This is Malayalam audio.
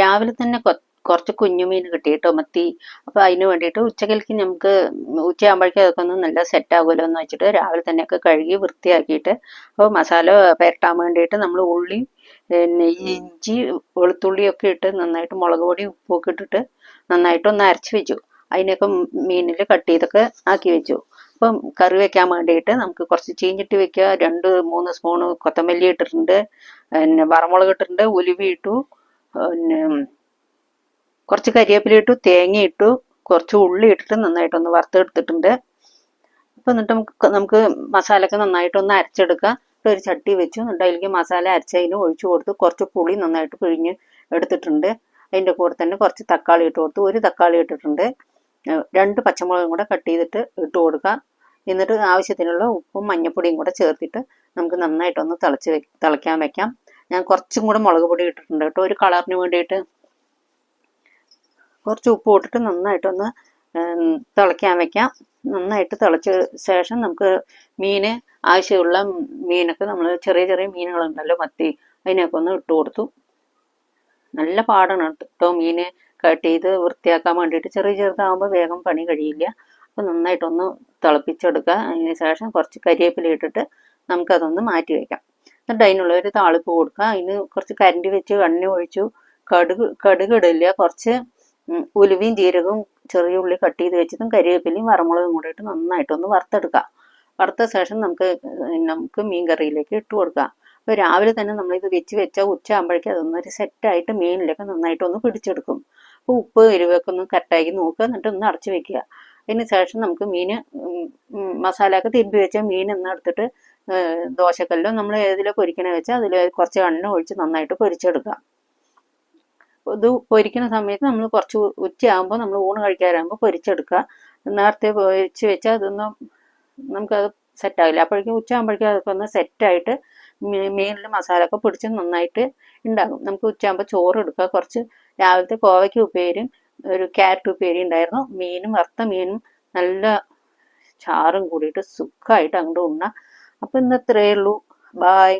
രാവിലെ തന്നെ കുറച്ച് കുഞ്ഞുമീൻ കിട്ടി കേട്ടോ മത്തി. അപ്പോൾ അതിന് വേണ്ടിയിട്ട് ഉച്ചകൽക്ക് നമുക്ക് ഉച്ചയാകുമ്പോഴേക്കും അതൊക്കെ ഒന്ന് നല്ല സെറ്റ് ആകുമല്ലോ എന്ന് വെച്ചിട്ട് രാവിലെ തന്നെയൊക്കെ കഴുകി വൃത്തിയാക്കിയിട്ട് അപ്പോൾ മസാല പുരട്ടാൻ വേണ്ടിയിട്ട് നമ്മൾ ഉള്ളി പിന്നെ ഇഞ്ചി വെളുത്തുള്ളിയൊക്കെ ഇട്ട് നന്നായിട്ട് മുളക് പൊടി ഉപ്പൊക്കെ ഇട്ടിട്ട് നന്നായിട്ട് ഒന്ന് അരച്ച് വെച്ചു. അതിനൊക്കെ മീനിൽ കട്ട് ചെയ്തൊക്കെ ആക്കി വെച്ചു. അപ്പം കറി വെക്കാൻ വേണ്ടിയിട്ട് നമുക്ക് കുറച്ച് ചീഞ്ഞിട്ട് വെക്കുക. രണ്ട് മൂന്ന് സ്പൂണ് കൊത്തമല്ലി ഇട്ടിട്ടുണ്ട്. പിന്നെ വറമുളക് ഇട്ടിട്ടുണ്ട്. ഉലുവ ഇട്ടു. പിന്നെ കുറച്ച് കരിവേപ്പില ഇട്ടു തേങ്ങ ഇട്ടു കുറച്ച് ഉള്ളി ഇട്ടിട്ട് നന്നായിട്ടൊന്ന് വറുത്തെടുത്തിട്ടുണ്ട്. അപ്പം എന്നിട്ട് നമുക്ക് നമുക്ക് മസാലയൊക്കെ നന്നായിട്ടൊന്ന് അരച്ചെടുക്കാം. ഒരു ചട്ടി വെച്ചു എന്നിട്ട് അതിലേക്ക് മസാല അരച്ചതിന് ഒഴിച്ചു കൊടുത്ത്. കുറച്ച് പുളി നന്നായിട്ട് പിഴിഞ്ഞ് എടുത്തിട്ടുണ്ട്. അതിന്റെ കൂടെ തന്നെ കുറച്ച് തക്കാളി ഇട്ട് കൊടുത്തു. ഒരു തക്കാളി ഇട്ടിട്ടുണ്ട്. രണ്ട് പച്ചമുളകും കൂടെ കട്ട് ചെയ്തിട്ട് ഇട്ട് കൊടുക്കുക എന്നിട്ട് ആവശ്യത്തിനുള്ള ഉപ്പും മഞ്ഞപ്പൊടിയും കൂടെ ചേർത്തിട്ട് നമുക്ക് നന്നായിട്ടൊന്ന് തിളച്ച് വെ തിളയ്ക്കാൻ വെക്കാം. ഞാൻ കുറച്ചും കൂടെ മുളക് പൊടി ഇട്ടിട്ടുണ്ട് കേട്ടോ. ഒരു കളറിന് വേണ്ടിയിട്ട് കുറച്ച് ഉപ്പ് ഇട്ടിട്ട് നന്നായിട്ടൊന്ന് തിളയ്ക്കാൻ വെക്കാം. നന്നായിട്ട് തിളച്ച ശേഷം നമുക്ക് മീന് ആവശ്യമുള്ള മീനൊക്കെ നമ്മൾ ചെറിയ ചെറിയ മീനുകളുണ്ടല്ലോ മത്തി അതിനൊക്കെ ഒന്ന് ഇട്ട് കൊടുത്തു. നല്ല പാടാണ് കേട്ടോ മീന് കട്ട് ചെയ്ത് വൃത്തിയാക്കാൻ വേണ്ടിയിട്ട്. ചെറിയ ചെറുതാകുമ്പോൾ വേഗം പണി കഴിയില്ല. അപ്പോൾ നന്നായിട്ടൊന്ന് തിളപ്പിച്ചെടുക്കുക. അതിന് ശേഷം കുറച്ച് കരിവേപ്പില ഇട്ടിട്ട് നമുക്കതൊന്ന് മാറ്റി വയ്ക്കാം എന്നിട്ട് അതിനുള്ള ഒരു താളിപ്പ് കൊടുക്കുക. അതിന് കുറച്ച് കരണ്ടി വെച്ച് എണ്ണ ഒഴിച്ചു. കടുക് കടുക് ഇടില്ല കുറച്ച് ഉലുവയും ജീരകവും ചെറിയ ഉള്ളി കട്ട് ചെയ്ത് വെച്ചതും കരിവേപ്പിലയും വറമുളകും കൂടെ ഇട്ട് നന്നായിട്ടൊന്ന് വറുത്തെടുക്കുക. വറുത്ത ശേഷം നമുക്ക് നമുക്ക് മീൻ കറിയിലേക്ക് ഇട്ട് കൊടുക്കാം അപ്പോൾ രാവിലെ തന്നെ നമ്മളിത് വെച്ച് വെച്ചാൽ ഉച്ച ആകുമ്പോഴേക്കും അതൊന്നൊരു സെറ്റായിട്ട് മീനിലൊക്കെ നന്നായിട്ടൊന്ന് പിടിച്ചെടുക്കും. അപ്പോൾ ഉപ്പ് എരിവൊക്കെ ഒന്ന് കറക്റ്റാക്കി നോക്കുക. എന്നിട്ട് ഒന്ന് അടച്ച് വെക്കുക. അതിന് ശേഷം നമുക്ക് മീൻ മസാലയൊക്കെ തിരുമ്പി വെച്ച മീൻ എന്നെടുത്തിട്ട് ദോശക്കല്ലോ നമ്മൾ ഏതിലോ പൊരിക്കണ വെച്ചാൽ അതിൽ കുറച്ച് എണ്ണ ഒഴിച്ച് നന്നായിട്ട് പൊരിച്ചെടുക്കുക. ഇത് പൊരിക്കുന്ന സമയത്ത് നമ്മൾ കുറച്ച് ഉച്ചയാകുമ്പോൾ നമ്മൾ ഊണ് കഴിക്കാറാകുമ്പോൾ പൊരിച്ചെടുക്കുക. നേരത്തെ പൊരിച്ച് വെച്ചാൽ അതൊന്നും നമുക്കത് സെറ്റാവില്ല അപ്പോഴേക്കും ഉച്ചയാകുമ്പോഴേക്കും അതൊക്കെ ഒന്ന് സെറ്റായിട്ട് മീനിൽ മസാല ഒക്കെ പിടിച്ച് നന്നായിട്ട് ഉണ്ടാകും. നമുക്ക് ഉച്ചയാകുമ്പോൾ ചോറ് എടുക്കുക. കുറച്ച് രാവിലത്തെ കോവയ്ക്ക് ഉപ്പേരിയും ഒരു ക്യാരറ്റ് ഉപ്പേരി ഉണ്ടായിരുന്നു. മീനും വറുത്ത മീനും നല്ല ചാറും കൂടിയിട്ട് സുഖമായിട്ട് അങ്ങോട്ട് ഉണ്ണാം. അപ്പം ഇന്ന് ഇത്രയേ ഉള്ളൂ. ബായ്